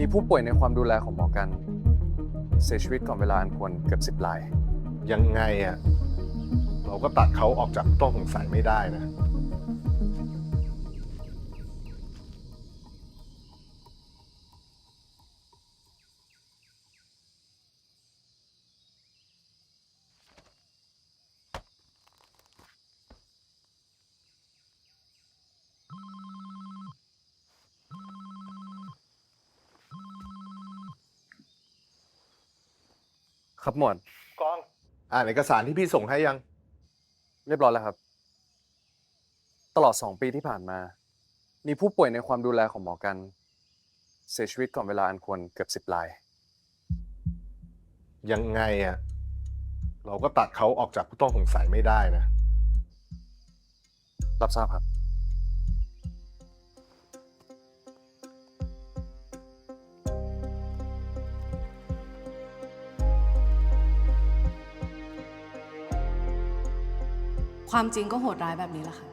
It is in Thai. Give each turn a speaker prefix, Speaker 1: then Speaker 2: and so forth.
Speaker 1: มีผู้ป่วยในความดูแลของหมอกัน เสียชีวิตก่อนเวลาอันควรเกือบสิบราย
Speaker 2: ยังไงอะเราก็ตัดเขาออกจากต้องสงสัยไม่ได้นะ
Speaker 1: ครับหมวด
Speaker 2: กอง อ่านเอกสารที่พี่ส่งให้ยัง
Speaker 1: เรียบร้อยแล้วครับ ตลอดสองปีที่ผ่านมา มีผู้ป่วยในความดูแลของหมอกัน เสียชีวิตก่อนเวลาอันควรเกือบสิบราย
Speaker 2: ยังไงอะเราก็ตัดเขาออกจากผู้ต้องสงสัยไม่ได้นะ
Speaker 1: รับทราบครับ
Speaker 3: ความจริงก็โหดร้ายแบบนี้แหละค่ะ